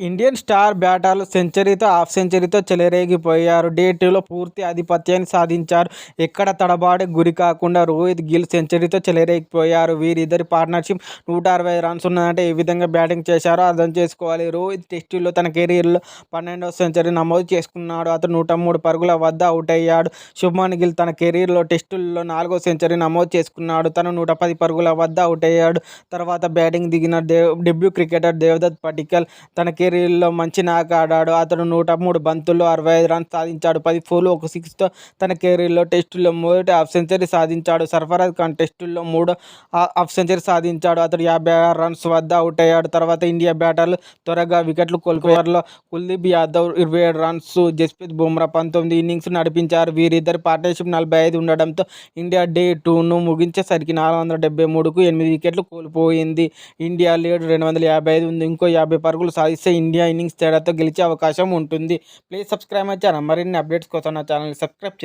Indian star బ్యాటర్లు సెంచరీతో half సెంచరీతో చెలరేగిపోయారు. Day టూలో పూర్తి ఆధిపత్యాన్ని సాధించారు. ఎక్కడ తడబాటు గురి కాకుండా రోహిత్ గిల్ సెంచరీతో చెలరేగిపోయారు. వీరిద్దరి పార్ట్నర్షిప్ నూట అరవై రన్స్ ఉన్నదంటే ఏ విధంగా బ్యాటింగ్ చేశారో అర్థం చేసుకోవాలి. రోహిత్ టెస్టుల్లో తన కెరీర్లో పన్నెండవ సెంచరీ నమోదు చేసుకున్నాడు. అతను నూట మూడు పరుగుల వద్ద అవుట్ అయ్యాడు శుభ్మన్ గిల్ తన కెరీర్లో టెస్టుల్లో నాలుగో సెంచరీ నమోదు చేసుకున్నాడు. తను నూట పది పరుగుల వద్ద అవుట్ అయ్యాడు తర్వాత బ్యాటింగ్ దిగిన దేవ్ డెబ్యూ క్రికెటర్ దేవదత్ పటికల్ తన కెరీర్లో మంచి నాక్ ఆడాడు. అతను నూట మూడు బంతుల్లో అరవై ఐదు రన్స్ సాధించాడు. పది ఫోర్లు ఒక సిక్స్తో తన కెరీర్లో టెస్టుల్లో మొదటి హాఫ్ సెంచరీ సాధించాడు. సర్ఫరాజ్ ఖాన్ టెస్టుల్లో మూడో హాఫ్ సెంచరీ సాధించాడు. అతడు యాభై ఆరు రన్స్ వద్ద అవుట్ అయ్యాడు. తర్వాత ఇండియా బ్యాటర్లు త్వరగా వికెట్లు కోల్పోయారులో కుల్దీప్ యాదవ్ ఇరవై ఏడు రన్స్ జస్ప్రీత్ బుమ్రా పంతొమ్మిది ఇన్నింగ్స్ నడిపించారు. వీరిద్దరి పార్ట్నర్షిప్ నలభై ఐదు ఉండడంతో ఇండియా డే టూను ముగించేసరికి నాలుగు వందల డెబ్బై మూడుకు ఎనిమిది వికెట్లు కోల్పోయింది. ఇండియా లీడ్ రెండు వందల యాభై ఐదు ఉంది. ఇంకో యాభై పరుగులు సాధిస్తే ఇండియా ఇన్నింగ్స్ తేడాతో గెలిచే అవకాశం ఉంటుంది. Please subscribe my channel. మరిన్ని అప్డేట్స్ కోసం నా ఛానల్ని సబ్స్క్రైబ్ చేసుకోండి